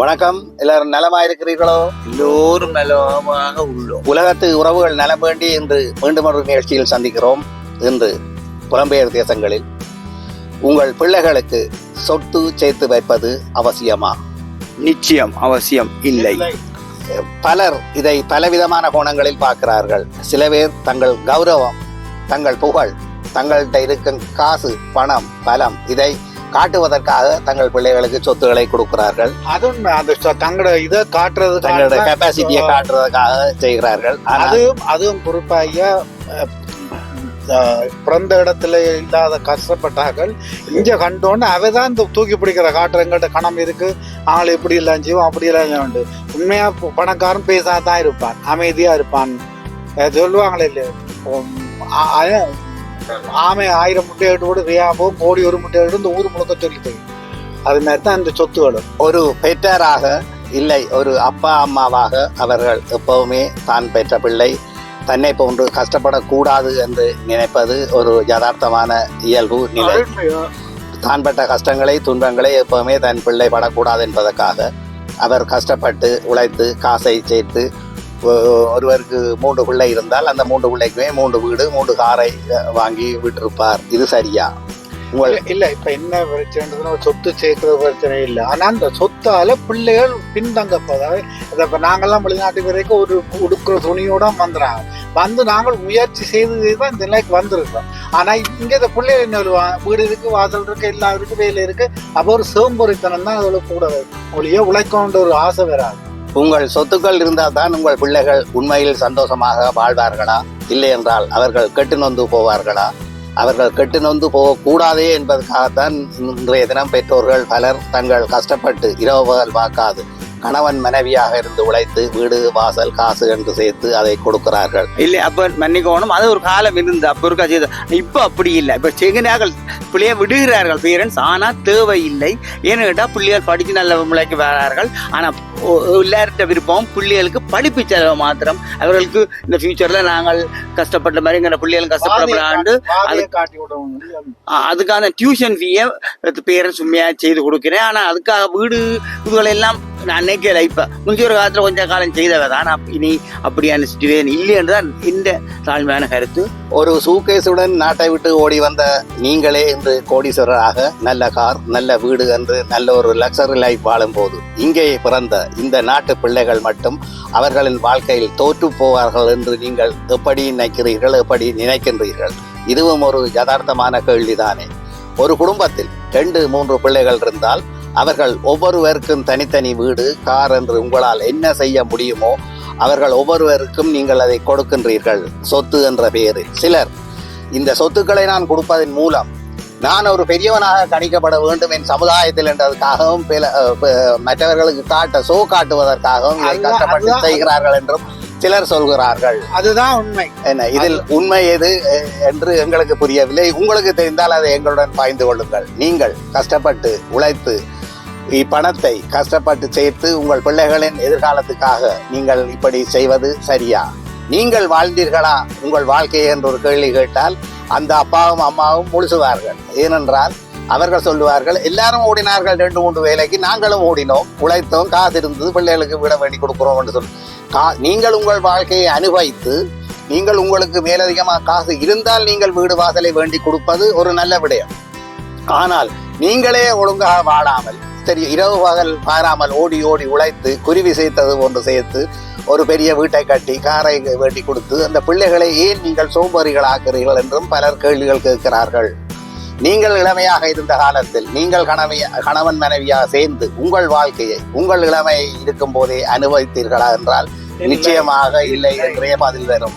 வணக்கம். எல்லாரும் நலமா இருக்கிறீர்களோ எல்லோரும் நலமாக உள்ளோம். உலகத்து உறவுகள் நலம் வேண்டி இன்று மீண்டும் ஒரு நிகழ்ச்சியில் சந்திக்கிறோம். இன்று புலம்பெயர் தேசங்களில். உங்கள் பிள்ளைகளுக்கு சொத்து சேர்த்து வைப்பது அவசியமா? நிச்சயம் அவசியம் இல்லை. பலர் இதை பலவிதமான கோணங்களில் பார்க்கிறார்கள். சில பேர் தங்கள் கௌரவம் தங்கள் புகழ் தங்கள்கிட்ட இருக்கும் காசு பணம் பலம் இதை காட்டுவதற்காக தங்கள் பிள்ளைகளுக்கு சொத்துக்களை கொடுக்கிறார்கள். அதுவும் அந்த தங்களோட இதை காட்டுறது தங்களோட கெப்பாசிட்டியை காட்டுறதுக்காக செய்கிறார்கள். அதுவும் அதுவும் குறிப்பாக பிறந்த இடத்துல இல்லாத கஷ்டப்பட்டார்கள். இங்க கண்டோன்னு அவதான் இந்த தூக்கி பிடிக்கிற காட்டுற எங்கள்கிட்ட கணம் இருக்கு. அவங்களை இப்படி எல்லாம் செய்வோம் அப்படி எல்லாம் செய்வோம் உண்மையா பணக்காரன் பேசாதான் இருப்பான் அமைதியா இருப்பான். சொல்லுவாங்களே இல்லையா? ஆமை ஆயிரம் முட்டை எடுத்து கூட கோடி ஒரு முட்டை எடுத்து இந்த ஊர் முழுக்க சொல்லி அது மாதிரி தான் இந்த சொத்துகளும். ஒரு பெற்றாராக இல்லை ஒரு அப்பா அம்மாவாக அவர்கள் எப்பவுமே தான் பெற்ற பிள்ளை. தன்னை போன்று கஷ்டப்படக்கூடாது என்று நினைப்பது ஒரு யதார்த்தமான இயல்பு நிலை. தான் பட்ட கஷ்டங்களை துன்பங்களை எப்பவுமே தன் பிள்ளை படக்கூடாது என்பதற்காக அவர் கஷ்டப்பட்டு உழைத்து காசை சேர்த்து ஒருவருக்கு மூன்று பிள்ளை இருந்தால் அந்த மூன்று பிள்ளைக்குமே மூன்று வீடு மூன்று காரை வாங்கி விட்டிருப்பார். இது சரியா? இல்ல- இப்ப என்ன பிரச்சனை சொத்து சேர்க்கிற பிரச்சனை இல்ல. ஆனா அந்த சொத்தால பிள்ளைகள் பின்தங்க போதாது இப்ப நாங்கெல்லாம் வெளிநாட்டு வரைக்கும் ஒரு உடுக்கிற துணியோட வந்துறாங்க. வந்து நாங்கள் முயற்சி செய்து தான் இந்த நிலைக்கு வந்திருக்கோம் ஆனா இங்க இந்த பிள்ளைகள் என்ன வீடு இருக்கு வாசல் இருக்கு எல்லாம் இருக்கு வேலை இருக்கு. அப்போ ஒரு சோம்பொறித்தனம் தான் அதுல கூட வரும். ஒழிய உழைக்கணுன்ற ஒரு ஆசை வராது. உங்கள் சொத்துக்கள் இருந்தால் தான் உங்கள் பிள்ளைகள் உண்மையில் சந்தோஷமாக வாழ்வார்களா? இல்லை என்றால் அவர்கள் கெட்டு நொந்து போவார்களா? அவர்கள் கெட்டு நொந்து போகக்கூடாதே என்பதற்காகத்தான் இன்றைய தினம் பெற்றோர்கள் பலர் தங்கள் கஷ்டப்பட்டு இரவு பகல் பார்க்காது. கணவன் மனைவியாக இருந்து உழைத்து வீடு வாசல் காசு என்று சேர்த்து அதை கொடுக்கிறார்கள். இல்லை அப்ப மன்னிக்கணும். அது ஒரு காலம் இருந்து அப்ப இருக்கா செய்த இப்ப அப்படி இல்லை. இப்ப செய்கிறார்கள் பிள்ளைய விடுகிறார்கள். பேரண்ட்ஸ் ஆனா தேவையில்லை. ஏன்னு கேட்டா பிள்ளைகள் படிச்சு நல்ல முளைக்கு வரார்கள். ஆனா எல்லார்ட்ட விருப்பம் பிள்ளைகளுக்கு படிப்பு செலவு மாத்திரம். அவர்களுக்கு இந்த ஃபியூச்சர்ல நாங்கள் கஷ்டப்பட்ட மாதிரி எங்க பிள்ளைகள் கஷ்டப்படப்படாண்டு அதுக்கான டியூஷன் ஃபீயை பேரண்ட்ஸ் உண்மையாக செய்து கொடுக்கிறேன். ஆனால் அதுக்காக வீடு இதுகள் நான் நினைக்கல. இப்போ முந்தைய ஒரு காலத்தில் கொஞ்ச காலம் செய்தவ தான். இனி அப்படியான சுச்சுவேஷன் இல்லை என்று தான் இந்த தாழ்மையான கருத்து. ஒரு சூகேசுடன் நாட்டை விட்டு ஓடி வந்த நீங்களே இன்று கோடீஸ்வரராக நல்ல கார் நல்ல வீடு என்று நல்ல ஒரு லக்ஸரி லைஃப் வாழும் போது இங்கே பிறந்த இந்த நாட்டு பிள்ளைகள் மட்டும் அவர்களின் வாழ்க்கையில் தோற்று போவார்கள் என்று நீங்கள் எப்படி நினைக்கிறீர்கள் எப்படி நினைக்கின்றீர்கள்? இதுவும் ஒரு யதார்த்தமான கேள்விதானே. ஒரு குடும்பத்தில் ரெண்டு மூன்று பிள்ளைகள் இருந்தால் அவர்கள் ஒவ்வொருவருக்கும் தனித்தனி வீடு கார் என்று உங்களால் என்ன செய்ய முடியுமோ அவர்கள் ஒவ்வொருவருக்கும் நீங்கள் அதை கொடுக்கின்றீர்கள். சொத்து என்ற பெயரில். சிலர் இந்த சொத்துக்களை நான் கொடுப்பதன் மூலம் நான் ஒரு பெரியவனாக கணிக்கப்பட வேண்டும் என் சமுதாயத்தில் என்றதுக்காகவும் பில- மற்றவர்களுக்கு காட்ட சோ காட்டுவதற்காகவும் இதை கஷ்டப்பட்டு. செய்கிறார்கள் என்றும் சிலர் சொல்கிறார்கள். அதுதான் உண்மை. என்ன இதில் உண்மை எது என்று எங்களுக்கு புரியவில்லை. உங்களுக்கு தெரிந்தால் அதை எங்களுடன் பாய்ந்து கொள்ளுங்கள். நீங்கள் கஷ்டப்பட்டு உழைத்து இப்பணத்தை கஷ்டப்பட்டு சேர்த்து உங்கள் பிள்ளைகளின் எதிர்காலத்துக்காக நீங்கள் இப்படி செய்வது சரியா? நீங்கள் வாழ்ந்தீர்களா? உங்கள் வாழ்க்கையை என்று ஒரு கேள்வி கேட்டால் அந்த அப்பாவும் அம்மாவும் முழுசுவார்கள். ஏனென்றால் அவர்கள் சொல்லுவார்கள் எல்லாரும் ஓடினார்கள் ரெண்டு மூன்று வேலைக்கு நாங்களும் ஓடினோம். உழைத்தோம் காசு இருந்தது பிள்ளைகளுக்கு விட வேண்டி கொடுக்குறோம் என்று சொல்லி கா நீங்கள் உங்கள் வாழ்க்கையை அனுபவித்து நீங்கள் உங்களுக்கு மேலதிகமாக காசு இருந்தால் நீங்கள் வீடு வாசலை வேண்டி கொடுப்பது ஒரு நல்ல விடயம். ஆனால் நீங்களே ஒழுங்காக வாழாமல் சரி இரவு பகல் பாராமல் ஓடி ஓடி உழைத்து குருவி சேர்த்தது போன்று சேர்த்து ஒரு பெரிய வீட்டை கட்டி காரை வேண்டி கொடுத்து அந்த பிள்ளைகளை ஏன் நீங்கள் சோம்பேறிகள் ஆக்குறீர்கள் என்றும் பலர் கேள்விகள் கேட்கிறார்கள். நீங்கள் இளமையாக இருந்த காலத்தில் நீங்கள் கணவைய கணவன் மனைவியாக சேர்ந்து உங்கள் வாழ்க்கையை உங்கள் இளமை இருக்கும் போதே அனுபவித்தீர்களா என்றால் நிச்சயமாக இல்லை என்றே பதில் வரும்.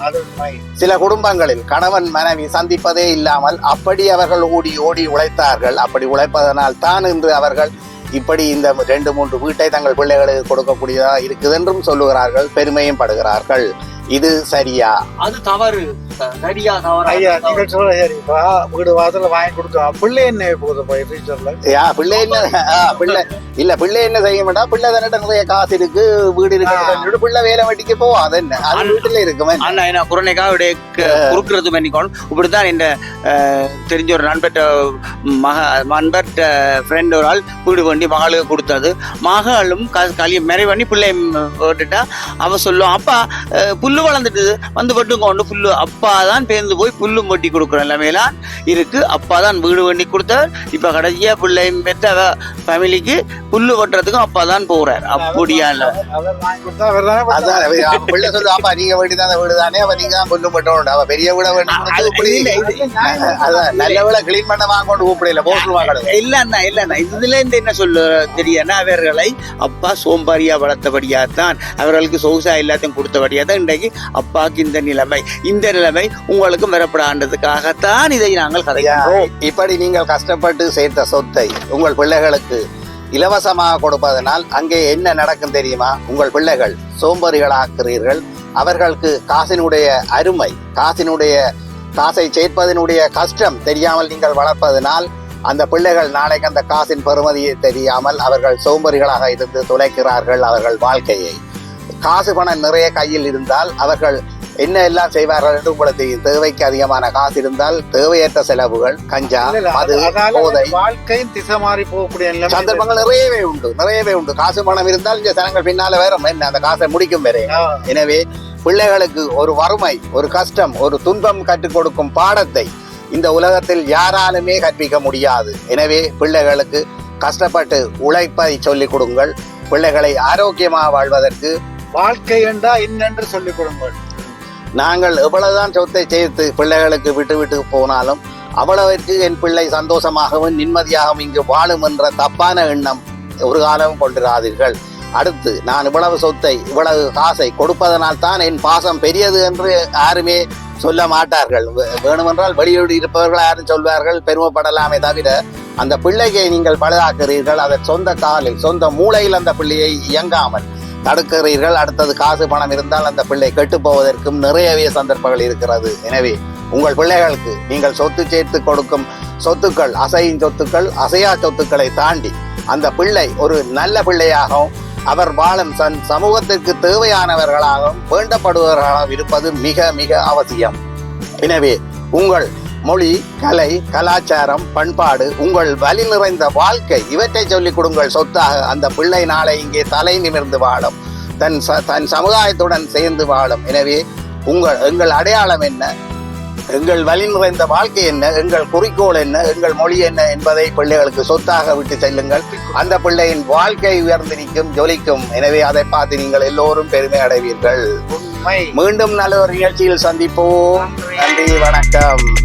சில குடும்பங்களில் கணவன் மனைவி சந்திப்பதே இல்லாமல் அப்படி அவர்கள் ஓடி ஓடி உழைத்தார்கள். அப்படி உழைப்பதனால் தான் இன்று அவர்கள் இப்படி இந்த ரெண்டு மூன்று வீட்டை தங்கள் பிள்ளைகளுக்கு கொடுக்கக்கூடியதாக இருக்குது என்றும் சொல்லுகிறார்கள் பெருமையும் படுகிறார்கள். இது சரியா? அது தவறு. சரியா தவறா? ஐயா நீங்கள் சொல்ற சரிப்பா வீடு வாசல்ல வாங்கி கொடுக்கலாம் பிள்ளை என்ன போகுது போய் ஃபியூச்சர்ல யா பிள்ளை என்ன பிள்ளை இல்ல பிள்ளை என்ன செய்ய மாட்டா? பிள்ளை தானே நிறைய காசு இருக்கு வீடு இருக்கு. பிள்ளை வேலை வெட்டிக்கு போவோம் அது என்ன? அது வீட்டுல இருக்குமே அண்ணா என்ன குரணைக்காக இப்படி க- குறுக்கிறது பண்ணிக்கணும் இப்படித்தான் இந்த அஹ், தெரிஞ்ச ஒரு நண்பர்கிட்ட மக நண்பர்கிட்ட ஃப்ரெண்ட் ஒரு ஆள் வீடு பண்ணி மகளுக்கு கொடுத்தது. மகளும் க களி மெரை பண்ணி பிள்ளை போட்டுட்டா அவ சொல்லும் அப்பா அஹ், புல்லு வளர்ந்துட்டுது வந்து பட்டு கொண்டு புல்லு. அப்பா தான் பேர்ந்து போய் புல்லு வெட்டி கொடுக்குற நிலைமையெல்லாம் இருக்கு. அப்பா தான் வீடு பண்ணி கொடுத்தார் இப்ப கடைசியா பிள்ளை பெற்ற ஃபேமிலிக்கு புல்லு வெட்டுறதுக்கும் அப்பா தான் போறார் அப்படியா இல்ல பிள்ளை சொல்லுவா அப்பா நீங்க வீடு தான் வீடு தானே அவ நீங்க தான் புல்லு மட்டும் அவ பெரிய வீட இப்படி அதான் நல்ல வீட கிளீன் பண்ண வாங்க கொண்டு கூப்பிடல போட்டுருவாங்க இல்லண்ணா இல்லண்ணா இதுல இருந்து என்ன சொல்ல தெரியும்னா அவர்களை அப்பா சோம்பாரியா வளர்த்தபடியா தான் அவர்களுக்கு சொகுசா எல்லாத்தையும் கொடுத்தபடியா தான் இன்றைக்கு அப்பாவுக்கு இந்த நிலைமை இந்த நிலைமை உங்களுக்கு வரப்படாண்டதுக்காகத்தான் இதை நாங்கள் கதைக்கிறோம் இப்படி நீங்கள் கஷ்டப்பட்டு சேர்த்த சொத்தை உங்கள் பிள்ளைகளுக்கு இலவசமாக கொடுப்பதனால் அங்கே என்ன நடக்கும் தெரியுமா? உங்கள் பிள்ளைகள் சோம்பறிகளாக்குறீர்கள். அவர்களுக்கு காசினுடைய அருமை காசினுடைய காசை சேர்ப்பதனுடைய கஷ்டம் தெரியாமல் நீங்கள் வளர்ப்பதனால் அந்த பிள்ளைகள் நாளைக்கு அந்த காசின் பெறுமதியை தெரியாமல் அவர்கள் சோம்பறிகளாக இருந்து துளைக்கிறார்கள் அவர்கள் வாழ்க்கையை. காசு பணம் நிறைய கையில் இருந்தால் அவர்கள் என்ன எல்லாம் செய்வார்கள் என்று உங்களுக்கு. தேவைக்கு அதிகமான காசு இருந்தால் தேவையற்ற செலவுகள் கஞ்சா மது போதை. வாழ்க்கையும் திசை மாறி போகக்கூடிய சந்தர்ப்பங்கள் நிறையவே உண்டு நிறையவே உண்டு. காசு பணம் இருந்தால் இந்த ஜனங்கள் பின்னால வேற என்ன? அந்த காசை முடிக்கும் ஆ. எனவே பிள்ளைகளுக்கு ஒரு வறுமை ஒரு கஷ்டம் ஒரு துன்பம் கற்றுக் கொடுக்கும் பாடத்தை இந்த உலகத்தில் யாராலுமே கற்பிக்க முடியாது. எனவே பிள்ளைகளுக்கு கஷ்டப்பட்டு உழைப்பை சொல்லிக் கொடுங்கள். பிள்ளைகளை ஆரோக்கியமாக வாழ்வதற்கு வாழ்க்கை என்றா என்னென்று சொல்லிக் கொடுங்கள். நாங்கள் எவ்வளவுதான் சொத்தை சேர்த்து பிள்ளைகளுக்கு விட்டு விட்டு போனாலும் அவ்வளவிற்கு என் பிள்ளை சந்தோஷமாகவும் நிம்மதியாகவும் இங்கு வாழும் என்ற தப்பான எண்ணம் ஒரு காலமும் கொண்டிராதீர்கள். அடுத்து நான் இவ்வளவு சொத்தை இவ்வளவு காசை கொடுப்பதனால் தான் என் பாசம் பெரியது என்று யாருமே சொல்ல மாட்டார்கள். வே- வேணுமென்றால் வெளியூடு இருப்பவர்கள் யாரும் சொல்வார்கள் பெருமைப்படலாமே தவிர அந்த பிள்ளையை நீங்கள் பழுதாக்குறீர்கள் அதன் சொந்த காலில் சொந்த மூளையில் அந்த பிள்ளையை இயங்காமல் தடுக்கிறீர்கள். அடுத்தது காசு பணம் இருந்தால் அந்த பிள்ளை கெட்டு போவதற்கும் நிறையவே சந்தர்ப்பங்கள் இருக்கிறது. எனவே உங்கள் பிள்ளைகளுக்கு நீங்கள் சொத்து சேர்த்து கொடுக்கும் சொத்துக்கள் அசையும் சொத்துக்கள் அசையா சொத்துக்களை தாண்டி அந்த பிள்ளை ஒரு நல்ல பிள்ளையாகவும் அவர் வாழும் சன் சமூகத்திற்கு தேவையானவர்களாகவும் வேண்டப்படுபவர்களாகவும் இருப்பது மிக மிக அவசியம். எனவே உங்கள் மொழி கலை கலாச்சாரம் பண்பாடு உங்கள் வலி நிறைந்த வாழ்க்கை இவற்றை சொல்லிக் கொடுங்கள். சொத்தாக அந்த பிள்ளை நாளை இங்கே தலை நிமிர்ந்து வாழும். தன் தன் சமுதாயத்துடன் சேர்ந்து வாழும். எனவே உங்கள் எங்கள் அடையாளம் என்ன? எங்கள் வலி நிறைந்த வாழ்க்கை என்ன? எங்கள் குறிக்கோள் என்ன? எங்கள் மொழி என்ன? என்பதை பிள்ளைகளுக்கு சொத்தாக விட்டு செல்லுங்கள். அந்த பிள்ளையின் வாழ்க்கை உயர்ந்திருக்கும் ஜொலிக்கும். எனவே அதை பார்த்து நீங்கள் எல்லோரும் பெருமை அடைவீர்கள். மீண்டும் நல்ல ஒரு நிகழ்ச்சியில் சந்திப்போம். நன்றி வணக்கம்.